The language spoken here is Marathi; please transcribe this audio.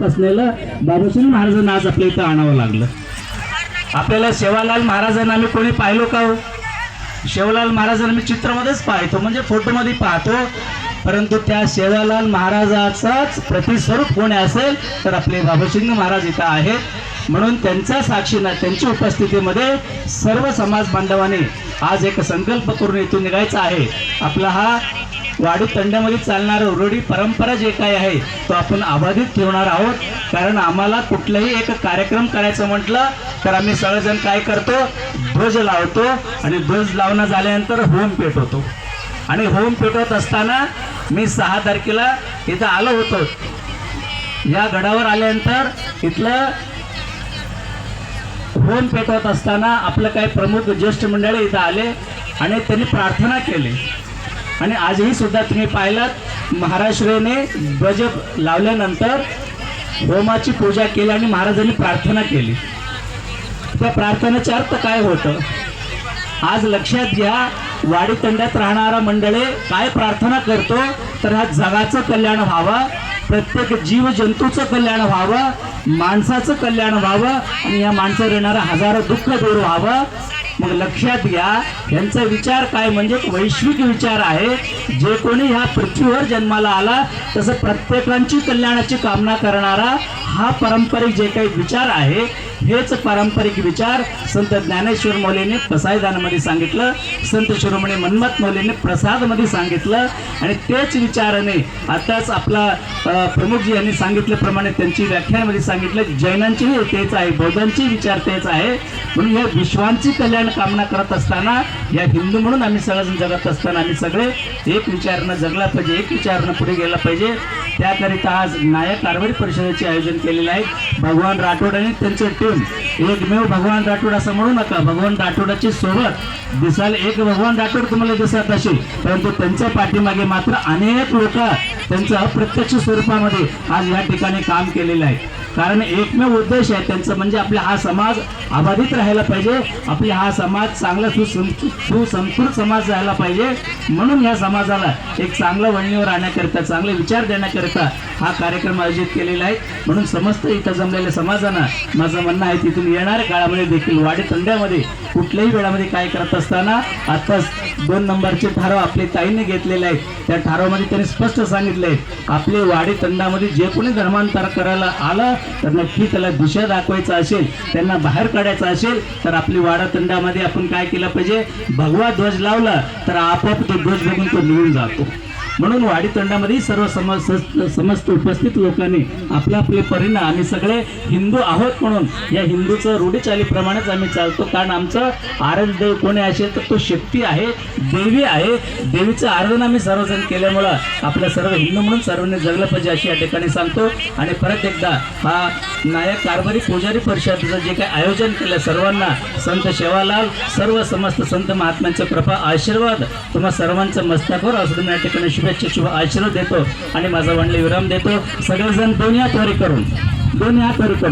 असलेलं बाबूसिंग महाराजांना आज आपल्या इथं आणावं लागलं. आपल्याला शेवालाल महाराजांना आम्ही कोणी पाहिलो का हो? शेवालाल महाराजांना मी चित्रामध्येच पाहतो म्हणजे फोटोमध्ये पाहतो. परंतु त्या शेवालाल महाराजाचाच प्रतिस्वरूप कोणी असेल तर आपले बाबासिंग महाराज इथं आहेत. म्हणून त्यांच्या साक्षीनं त्यांच्या उपस्थितीमध्ये सर्व समाज बांधवाने आज एक संकल्प करून इथून निघायचा आहे. आपला हा वाडू तंड्यामध्ये चालणारा उरडी परंपरा जे काही आहे तो आपण अबाधित ठेवणार आहोत. कारण आम्हाला कुठलाही एक कार्यक्रम करायचं म्हटलं तर आम्ही सगळेजण काय करतो? ध्वज लावतो आणि ध्वज लावणं झाल्यानंतर होम पेटवतो. आणि होम पेटवत असताना मी सहा तारखेला इथं आलो होतो. या गडावर आल्यानंतर इथलं होम पेटवत असताना आपलं काही प्रमुख ज्येष्ठ मंडळी इथं आले आणि त्यांनी प्रार्थना केली. आणि आजही सुद्धा तुम्ही पाहिलात महाराष्ट्राने ध्वज लावल्यानंतर होमाची पूजा केली आणि महाराजांनी प्रार्थना केली. त्या प्रार्थनेचा अर्थ काय होतं? आज लक्षात घ्या वाडीतंड्यात राहणारा मंडळे काय प्रार्थना करतो तर हा जगाचं कल्याण व्हावं प्रत्येक जीव जंतूचं कल्याण व्हावं माणसाचं कल्याण व्हावं आणि या माणसावर येणारं हजारो दुःख दूर व्हावं. मग लक्षात घ्या यांचा विचार काय? म्हणजे वैश्विक विचार आहे. जे कोणी ह्या पृथ्वीवर जन्माला आला तसं प्रत्येकांची कल्याणाची कामना करणारा हा पारंपरिक जे काही विचार आहे हेच पारंपरिक विचार संत ज्ञानेश्वर मौलेने प्रसायदानामध्ये सांगितलं संत शिरोमणी मन्मथ मौलेने प्रसादमध्ये सांगितलं आणि तेच विचाराने आताच आपला प्रमुखजी यांनी सांगितल्याप्रमाणे त्यांची व्याख्यानामध्ये सांगितलं जैनांचीही तेच आहे बौद्धांची विचार तेच आहे. म्हणून या विश्वांची कल्याण कामना करत असताना या हिंदू म्हणून आम्ही सगळेजण जगत असताना आम्ही सगळे एक विचारनं जगला पाहिजे एक विचारनं पुढे गेला पाहिजे. त्याकरिता आज नायक कारभारी परिषदेचे आयोजन केलेलं आहे. भगवान राठोड आणि त्यांचे टीम एकमेव भगवान राठोड असं म्हणू नका. भगवान राठोडाची सोबत दिसायला एक भगवान राठोड तुम्हाला दिसत असेल परंतु त्यांच्या पाठीमागे मात्र अनेक लोक त्यांचं अप्रत्यक्ष स्वरूपामध्ये आज या ठिकाणी काम केलेलं आहे. कारण एकमेव उद्देश आहे त्यांचं म्हणजे आपला हा समाज अबाधित राहायला पाहिजे आपला हा समाज चांगला सुसं सुसंस्कृत समाज राहायला पाहिजे. म्हणून या समाजाला एक चांगलं वळणीवर आणण्याकरिता चांगले विचार देण्याकरिता हा कार्यक्रम आयोजित केलेला आहे. म्हणून समस्त इथं जमलेल्या समाजांना माझं म्हणणं आहे तिथून येणाऱ्या काळामध्ये देखील वाडी तंड्यामध्ये कुठल्याही वेळामध्ये काय करत असताना आताच दोन नंबरचे ठराव आपले ताईने घेतलेले आहेत. त्या ठरावामध्ये त्यांनी स्पष्ट सांगितलंय आपले वाडी तंडामध्ये जे कोणी धर्मांतर करायला आलं तर नक्की त्याला दिशा दाखवायचा असेल त्यांना बाहेर काढायचं असेल तर आपली वाडा तंडामध्ये आपण काय केलं पाहिजे? भगवा ध्वज लावला तर आपोआप तो ध्वज बघून तो निघून जातो. म्हणून वाडी तोंडामध्ये सर्व समज समस्त उपस्थित लोकांनी आपल्या आपले परिणाम आम्ही सगळे हिंदू आहोत म्हणून या हिंदूचं रूढीचालीप्रमाणेच आम्ही चालतो. कारण आमचं आराध्य देव कोणी असेल तर तो शक्ती आहे देवी आहे. देवीचं आराधन आम्ही सर्वजण केल्यामुळं आपलं सर्व हिंदू म्हणून सर्वांनी जगलं पाहिजे अशी या ठिकाणी सांगतो. आणि परत एकदा हा नायक कारभारी पुजारी परिषदेचं जे काही आयोजन केलं सर्वांना संत शेवालाल सर्व समस्त संत महात्म्यांचं कृपा आशीर्वाद. तुम्हा सर्वांचं मस्तकवर असं मी या ठिकाणी शुभेच्छा शुभ आशीर्वाद देतो. आणि माझा वडले विराम देतो. सगळेजण दोन्ही हात करून दोन्ही हात करून.